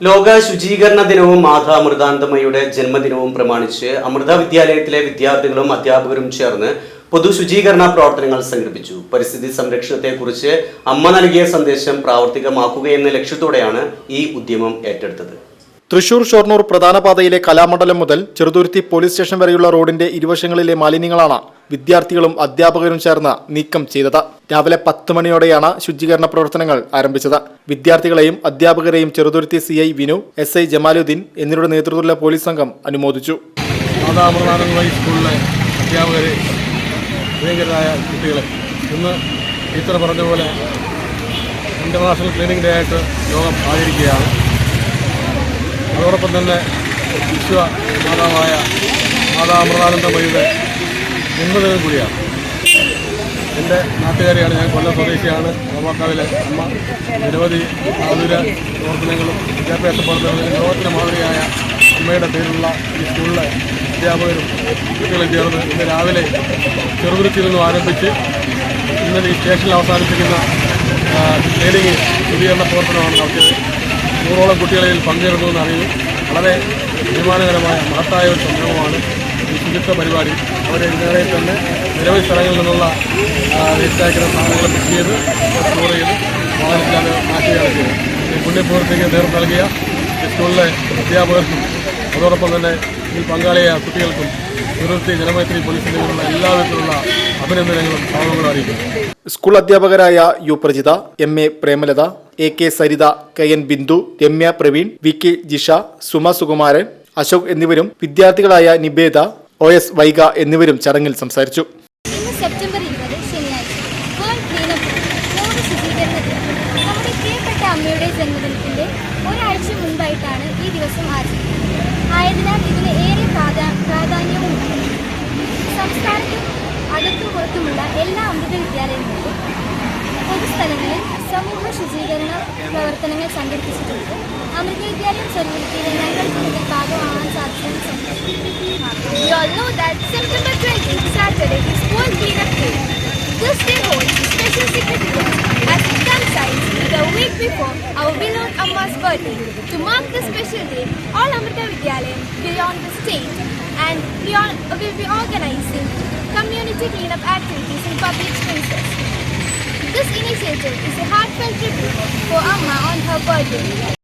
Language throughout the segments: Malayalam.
ലോക ശുചീകരണ ദിനവും മാധ അമൃതാനന്ദമയുടെ ജന്മദിനവും പ്രമാണിച്ച് അമൃത വിദ്യാലയത്തിലെ വിദ്യാർത്ഥികളും അധ്യാപകരും ചേർന്ന് പൊതു ശുചീകരണ പ്രവർത്തനങ്ങൾ സംഘടിപ്പിച്ചു. പരിസ്ഥിതി സംരക്ഷണത്തെക്കുറിച്ച് അമ്മ നൽകിയ സന്ദേശം പ്രാവർത്തികമാക്കുകയെന്ന ലക്ഷ്യത്തോടെയാണ് ഈ ഉദ്യമം ഏറ്റെടുത്തത്. തൃശൂർ ഷൊർണൂർ പ്രധാന പാതയിലെ കലാമണ്ഡലം മുതൽ ചെറുതുരുത്തി പോലീസ് സ്റ്റേഷൻ വരെയുള്ള റോഡിന്റെ ഇരുവശങ്ങളിലെ മാലിന്യങ്ങളാണ് വിദ്യാർത്ഥികളും അധ്യാപകരും ചേർന്ന് നീക്കം ചെയ്തത്. രാവിലെ പത്ത് മണിയോടെയാണ് ശുചീകരണ പ്രവർത്തനങ്ങൾ ആരംഭിച്ചത്. വിദ്യാർത്ഥികളെയും അധ്യാപകരെയും Cheruthuruthy C I Vinu S I Jamaluddin എന്നിവരുടെ നേതൃത്വത്തിലുള്ള പോലീസ് സംഘം അനുമോദിച്ചു. മാതാമൃതാനന്ദമായി സ്കൂളിലെ അധ്യാപകരെ കുട്ടികളെ. ഇന്ന് പറഞ്ഞ പോലെ ഇന്റർനാഷണൽ ക്ലീനിങ് ഡേ ആയിട്ട് ലോകം ആചരിക്കുകയാണ്. അതോടൊപ്പം തന്നെ വിശ്വ മാതാവായ മാതാ അമൃതാനന്ദമയുടെ ജന്മദിനം കൂടിയാണ് എന്റെ നാട്ടുകാരിയാണ് ഞാൻ കൊല്ലം സ്വദേശിയാണ്. ഓമാക്കാവിലെ അമ്മ. നിരവധി ആതുര പ്രവർത്തനങ്ങളും വിദ്യാഭ്യാസ പ്രവർത്തനങ്ങളും ലോകത്തിന് മാതൃകയായ അമ്മയുടെ പേരിലുള്ള ഈ സ്കൂളിലെ അധ്യാപകരും കുട്ടികളും ചേർന്ന് ഇന്ന് രാവിലെ ചെറുതുരുത്തിൽ നിന്നും ആരംഭിച്ച് ഇന്നലെ ഈ സ്റ്റേഷനിൽ അവസാനിപ്പിക്കുന്ന ട്രെയിനിങ് ശുചീകരണ പ്രവർത്തനമാണ് നടത്തിയത്. നൂറോളം കുട്ടികളിൽ പങ്കെടുക്കുമെന്ന് അറിയുന്നു. വളരെ അഭിമാനകരമായ മഹത്തായ ഒരു സംരംഭമാണ് ഈ ശുചിത്വ പരിപാടി അവരെ ഇതിനിടെ തന്നെ നിരവധി സ്ഥലങ്ങളിൽ നിന്നുള്ള വേസ്റ്റാക്കുന്ന സാധനങ്ങൾ പിക്ക് ചെയ്ത് സ്റ്റോർ ചെയ്ത് വാഹനത്തിലാണ് മാറ്റുകയാണ് ചെയ്തത് ഈ പുണ്യപ്രവർത്തിക്ക് നേതൃത്വം നൽകിയ സ്കൂളിലെ അധ്യാപകർക്കും അതോടൊപ്പം തന്നെ ഇതിൽ പങ്കാളിയായ കുട്ടികൾക്കും നിവൃത്തി ജനമൈത്രി പോലീസിന്റെ എല്ലാ എല്ലാവിധത്തിലുള്ള അഭിനന്ദനങ്ങളും ഭാവങ്ങളും അറിയിക്കുന്നു. സ്കൂൾ അധ്യാപകരായ U Prajitha M A Premalatha A K Saritha K N Bindu Ramya Praveen V K Jisha Suma Sukumaran Ashok എന്നിവരും വിദ്യാർത്ഥികളായ നിബേദ ഒ എസ് വൈഗ എന്നിവരും ചടങ്ങിൽ സംസാരിച്ചു. സെപ്റ്റംബർ ഇരുപത് ശനിയാഴ്ച. നമ്മുടെ പ്രിയപ്പെട്ട അമ്മയുടെ ഈ ദിവസം എല്ലാ അമൃത വിദ്യാലയങ്ങളിലും പൊതുസ്ഥലങ്ങളിൽ സമൂഹ ശുചീകരണ പ്രവർത്തനങ്ങൾ സംഘടിപ്പിച്ചിട്ടുണ്ട് അമൃത വിദ്യാലയം ചെറുതുരുത്തിയിലെ ഞങ്ങൾക്ക് ഇതിൽ ഭാഗമാകാൻ സാധിച്ചതിന് സന്തോഷം We all know that September 20th, Saturday, is World Cleanup Day. This day holds special significance as it coincides with the week before our beloved Amma's birthday. To mark this special day, all Amrita Vidyalayam beyond the state and beyond will be organizing community cleanup activities in public spaces. This initiative is a heartfelt tribute for Amma on her birthday.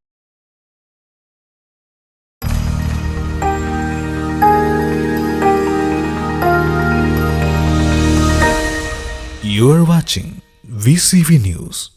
You are watching VCV News.